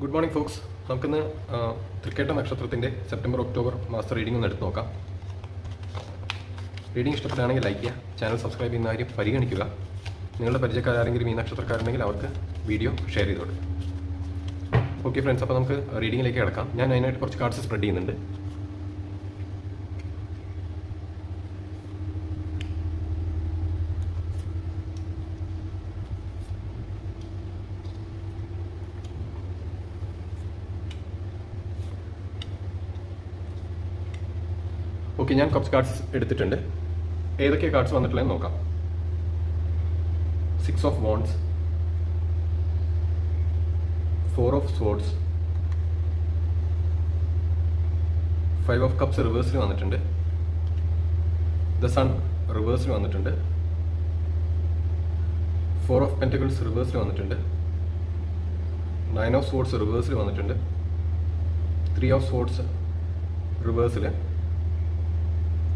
Good morning Fox നമുക്കിന്ന് തൃക്കേട്ട നക്ഷത്രത്തിന്റെ September October മാസ റീഡിംഗ് ഒന്ന് എടുത്ത് നോക്കാം. റീഡിംഗ് ഇഷ്ടപ്പെടുകയാണെങ്കിൽ ലൈക്ക് ചെയ്യുക ചാനൽ സബ്സ്ക്രൈബ് ചെയ്യുന്ന കാര്യം പരിഗണിക്കുക. നിങ്ങളുടെ പരിചയക്കാരെങ്കിലും ഈ നക്ഷത്രക്കാരുണ്ടെങ്കിൽ അവർക്ക് വീഡിയോ ഷെയർ ചെയ്ത് ഓക്കെ ഫ്രണ്ട്സ് അപ്പോൾ നമുക്ക് റീഡിങ്ങിലേക്ക് കിടക്കാം. ഞാൻ അതിനായിട്ട് കുറച്ച് കാർഡ്സ് സ്പ്രെഡ് ചെയ്യുന്നുണ്ട്. ഓക്കെ ഞാൻ കുറച്ച് കാർഡ്സ് എടുത്തിട്ടുണ്ട്. ഏതൊക്കെ കാർഡ്സ് വന്നിട്ടുള്ളതെന്ന് നോക്കാം. Six of wands four of swords five of cups റിവേഴ്സിൽ വന്നിട്ടുണ്ട്. ദ സൺ റിവേഴ്സിൽ വന്നിട്ടുണ്ട്. ഫോർ ഓഫ് പെന്റക്കിൾസ് റിവേഴ്സിൽ വന്നിട്ടുണ്ട്. നയൻ ഓഫ് സ്വോർഡ്സ് റിവേഴ്സിൽ വന്നിട്ടുണ്ട്. ത്രീ ഓഫ് സ്വോർഡ്സ് റിവേഴ്സിൽ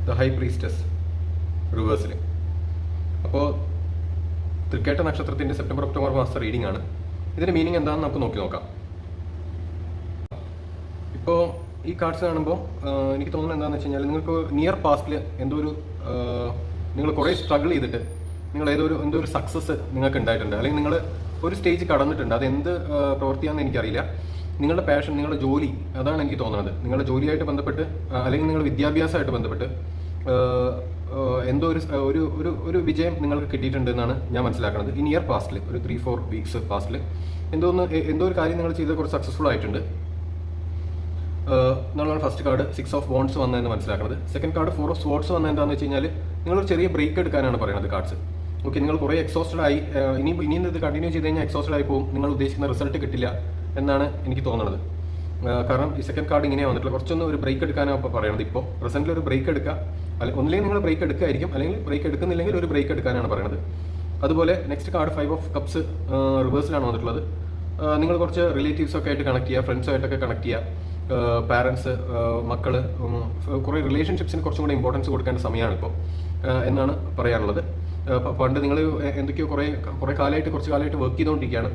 ദ ഹൈ പ്രീസ്റ്റസ് റിവേഴ്സിൽ അപ്പോൾ തൃക്കേട്ട നക്ഷത്രത്തിന്റെ സെപ്റ്റംബർ ഒക്ടോബർ മാസത്തെ റീഡിംഗ് ആണ്. ഇതിന്റെ മീനിങ് എന്താണെന്ന് നമുക്ക് നോക്കി നോക്കാം. ഇപ്പോൾ ഈ കാർഡ്സ് കാണുമ്പോൾ എനിക്ക് തോന്നുന്നത് എന്താണെന്ന് വെച്ച് കഴിഞ്ഞാൽ നിങ്ങൾക്ക് നിയർ പാസ്റ്റിൽ എന്തോ ഒരു നിങ്ങൾ കുറേ സ്ട്രഗിൾ ചെയ്തിട്ട് നിങ്ങൾ ഏതോ ഒരു എന്തോ ഒരു സക്സസ് നിങ്ങൾക്ക് ഉണ്ടായിട്ടുണ്ട്. അല്ലെങ്കിൽ നിങ്ങൾ ഒരു സ്റ്റേജ് കടന്നിട്ടുണ്ട്. അത് എന്ത് പ്രവൃത്തിയാണെന്ന് എനിക്കറിയില്ല. നിങ്ങളുടെ പാഷൻ നിങ്ങളുടെ ജോലി അതാണ് എനിക്ക് തോന്നുന്നത്. നിങ്ങളുടെ ജോലിയായിട്ട് ബന്ധപ്പെട്ട് അല്ലെങ്കിൽ നിങ്ങളുടെ വിദ്യാഭ്യാസമായിട്ട് ബന്ധപ്പെട്ട് എന്തോ ഒരു ഒരു ഒരു വിജയം നിങ്ങൾക്ക് കിട്ടിയിട്ടുണ്ട് എന്നാണ് ഞാൻ മനസ്സിലാക്കുന്നത്. ഈ ഇയർ പാസ്റ്റിൽ ഒരു ത്രീ ഫോർ വീക്സ് പാസ്റ്റിൽ എന്തോ ഒന്ന് എന്തോ ഒരു കാര്യം നിങ്ങൾ ചെയ്ത് കുറച്ച് സക്സസ്ഫുൾ ആയിട്ടുണ്ട്. എന്നുള്ളതാണ് first card six of wands വന്നതെന്ന് മനസ്സിലാക്കുന്നത്. Second card four of sports വന്നത് എന്താണെന്ന് വെച്ച് കഴിഞ്ഞാൽ നിങ്ങളൊരു ചെറിയ ബ്രേക്ക് എടുക്കാനാണ് പറയുന്നത് കാർഡ്സ് ഓക്കെ നിങ്ങൾ കുറേ എക്സോസ്റ്റഡ് ആയി ഇനി ഇനി ഇത് കണ്ടിന്യൂ ചെയ്ത് കഴിഞ്ഞാൽ എക്സോസ്റ്റഡ് ആയി പോകും. നിങ്ങൾ ഉദ്ദേശിക്കുന്ന റിസൾട്ട് കിട്ടില്ല. എന്നാണ് എനിക്ക് തോന്നുന്നത്. കാരണം ഈ സെക്കൻഡ് കാർഡ് ഇങ്ങനെയാണ് വന്നിട്ടുള്ളത്. കുറച്ചൊന്ന് ഒരു ബ്രേക്ക് എടുക്കാനോ ഇപ്പോൾ പറയുന്നത് ഇപ്പോൾ പ്രസന്റിൽ ഒരു ബ്രേക്ക് എടുക്കുക അല്ലെങ്കിൽ ഒന്നില്ലെങ്കിൽ നിങ്ങൾ ബ്രേക്ക് എടുക്കായിരിക്കും. അല്ലെങ്കിൽ ബ്രേക്ക് എടുക്കുന്നില്ലെങ്കിൽ ഒരു ബ്രേക്ക് എടുക്കാനാണ് പറയുന്നത് അതുപോലെ next card five of cups റിവേഴ്സിലാണ് വന്നിട്ടുള്ളത്. നിങ്ങൾ കുറച്ച് റിലേറ്റീവ്സ് ഒക്കെ ആയിട്ട് കണക്ട് ചെയ്യുക ഫ്രണ്ട്സുമായിട്ടൊക്കെ കണക്ട് ചെയ്യുക. പാരൻസ് മക്കൾ ഉം, കുറേ റിലേഷൻഷിപ്സിന് കുറച്ചും കൂടെ ഇമ്പോർട്ടൻസ് കൊടുക്കേണ്ട സമയമാണ് ഇപ്പോൾ എന്നാണ് പറയാനുള്ളത്. പണ്ട് നിങ്ങൾ എന്തൊക്കെയോ കുറേ കുറേ കാലമായിട്ട് കുറച്ച് കാലമായിട്ട് വർക്ക് ചെയ്തുകൊണ്ടിരിക്കുകയാണ്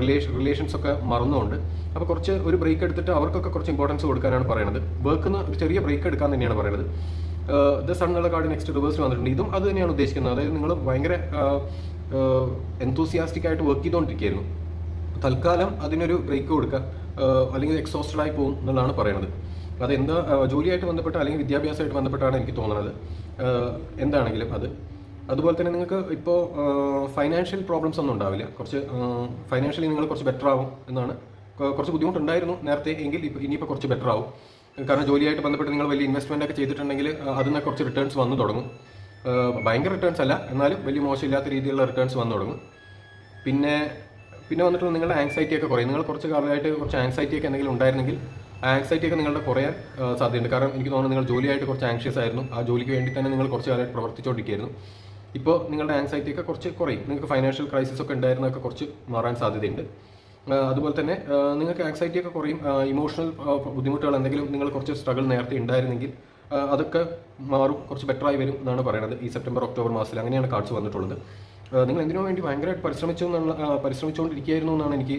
റിലേഷൻ റിലേഷൻസ് ഒക്കെ മറന്നുകൊണ്ട് അപ്പോൾ കുറച്ച് ഒരു ബ്രേക്ക് എടുത്തിട്ട് അവർക്കൊക്കെ കുറച്ച് ഇമ്പോർട്ടൻസ് കൊടുക്കാനാണ് പറയുന്നത് വർക്കിന് ഒരു ചെറിയ ബ്രേക്ക് എടുക്കാൻ തന്നെയാണ് പറയുന്നത് ദ സൺ എന്നുള്ള കാർഡ് നെക്സ്റ്റ് റിവേഴ്സ് വന്നിട്ടുണ്ട്. ഇതും അത് തന്നെയാണ് ഉദ്ദേശിക്കുന്നത്. അതായത് നിങ്ങൾ ഭയങ്കര എന്തൂസിയാസ്റ്റിക് ആയിട്ട് വർക്ക് ചെയ്തുകൊണ്ടിരിക്കുകയായിരുന്നു തൽക്കാലം അതിനൊരു ബ്രേക്ക് കൊടുക്കുക അല്ലെങ്കിൽ എക്സോസ്റ്റഡ് ആയി പോകും എന്നുള്ളതാണ് പറയുന്നത് അത് എന്താ ജോലിയായിട്ട് ബന്ധപ്പെട്ട അല്ലെങ്കിൽ വിദ്യാഭ്യാസമായിട്ട് ബന്ധപ്പെട്ടാണ് എനിക്ക് തോന്നുന്നത് എന്താണെങ്കിലും അത്. അതുപോലെ തന്നെ നിങ്ങൾക്ക് ഇപ്പോൾ ഫൈനാൻഷ്യൽ പ്രോബ്ലംസ് ഒന്നും ഉണ്ടാവില്ല. കുറച്ച് ഫൈനാൻഷ്യലി നിങ്ങൾ കുറച്ച് ബെറ്റർ ആവും എന്നാണ്. കുറച്ച് ബുദ്ധിമുട്ടുണ്ടായിരുന്നു നേരത്തെ എങ്കിൽ ഇപ്പോൾ ഇനിയിപ്പോൾ കുറച്ച് ബെറ്റർ ആവും. കാരണം ജോലിയായിട്ട് ബന്ധപ്പെട്ട് നിങ്ങൾ വലിയ ഇൻവെസ്റ്റ്മെന്റ് ഒക്കെ ചെയ്തിട്ടുണ്ടെങ്കിൽ നിന്ന് കുറച്ച് റിട്ടേൺസ് വന്നു തുടങ്ങും. ഭയങ്കര റിട്ടേൺസ് അല്ല എന്നാലും വലിയ മോശമില്ലാത്ത രീതിയിലുള്ള റിട്ടേൺസ് വന്നു തുടങ്ങും. പിന്നെ പിന്നെ വന്നിട്ട് നിങ്ങളുടെ ആങ്സൈറ്റി ഒക്കെ കുറയും. നിങ്ങൾ കുറച്ച് കാലമായിട്ട് കുറച്ച് ആങ്സൈറ്റി ഒക്കെ എന്തെങ്കിലും ഉണ്ടായിരുന്നെങ്കിൽ ആങ്സൈറ്റി ഒക്കെ നിങ്ങളുടെ കുറയാൻ സാധ്യതയുണ്ട്. കാരണം എനിക്ക് തോന്നുന്നു നിങ്ങൾ ജോലിയായിട്ട് കുറച്ച് ആങ്ഷ്യസ് ആയിരുന്നു. ആ ജോലിക്ക് വേണ്ടി തന്നെ നിങ്ങൾ കുറച്ച് കാലമായിട്ട് പ്രവർത്തിച്ചുകൊണ്ടിരിക്കുകയായിരുന്നു ഇപ്പോൾ നിങ്ങളുടെ ആൻസൈറ്റി ഒക്കെ കുറച്ച് കുറയും. നിങ്ങൾക്ക് ഫൈനാൻഷ്യൽ ക്രൈസിസ് ഒക്കെ ഉണ്ടായിരുന്നൊക്കെ കുറച്ച് മാറാൻ സാധ്യതയുണ്ട്. അതുപോലെ തന്നെ നിങ്ങൾക്ക് ആൻസൈറ്റി ഒക്കെ കുറയും ഇമോഷണൽ ബുദ്ധിമുട്ടുകൾ എന്തെങ്കിലും നിങ്ങൾ കുറച്ച് സ്ട്രഗിൾ നേരത്തെ ഉണ്ടായിരുന്നെങ്കിൽ അതൊക്കെ മാറും കുറച്ച് ബെറ്റർ ആയി വരും എന്നാണ് പറയുന്നത്. ഈ സെപ്റ്റംബർ ഒക്ടോബർ മാസത്തിൽ അങ്ങനെയാണ് കാർഡ്സ് വന്നിട്ടുള്ളത്. നിങ്ങൾ എന്തിനു വേണ്ടി ഭയങ്കരമായിട്ട് പരിശ്രമിച്ചു എന്നുള്ള പരിശ്രമിച്ചുകൊണ്ടിരിക്കുകയായിരുന്നു എന്നാണ് എനിക്ക്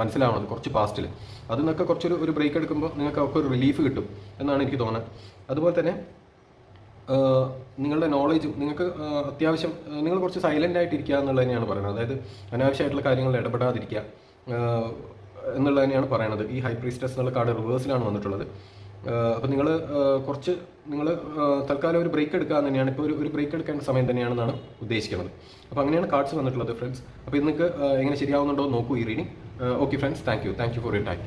മനസ്സിലാവുന്നത് കുറച്ച് പാസ്റ്റിൽ അതിൽ നിന്നൊക്കെ കുറച്ചൊരു ഒരു ബ്രേക്ക് എടുക്കുമ്പോൾ നിങ്ങൾക്ക് ഒക്കെ ഒരു റിലീഫ് കിട്ടും എന്നാണ് എനിക്ക് തോന്നുന്നത്. അതുപോലെ തന്നെ നിങ്ങളുടെ നോളേജും നിങ്ങൾക്ക് അത്യാവശ്യം നിങ്ങൾ കുറച്ച് സൈലന്റ് ആയിട്ടിരിക്കുക എന്നുള്ളത് തന്നെയാണ് പറയുന്നത്. അതായത് അനാവശ്യമായിട്ടുള്ള കാര്യങ്ങളിൽ ഇടപെടാതിരിക്കുക എന്നുള്ളത് തന്നെയാണ് പറയുന്നത് ഈ ഹൈ പ്രീസ്റ്റസ് എന്നുള്ള കാർഡ് റിവേഴ്സിലാണ് വന്നിട്ടുള്ളത്. അപ്പോൾ നിങ്ങൾ കുറച്ച് നിങ്ങൾ തൽക്കാലം ഒരു ബ്രേക്ക് എടുക്കുക തന്നെയാണ്. ഇപ്പോൾ ഒരു ഒരു ബ്രേക്ക് എടുക്കേണ്ട സമയം തന്നെയാണെന്നാണ് ഉദ്ദേശിക്കുന്നത്. അപ്പോൾ അങ്ങനെയാണ് കാർഡ്സ് വന്നിട്ടുള്ളത് ഫ്രണ്ട്സ് അപ്പോൾ ഇത് നിങ്ങൾക്ക് എങ്ങനെ ശരിയാവുന്നുണ്ടോ നോക്കൂ ഈ reading okay friends thank you thank you for your time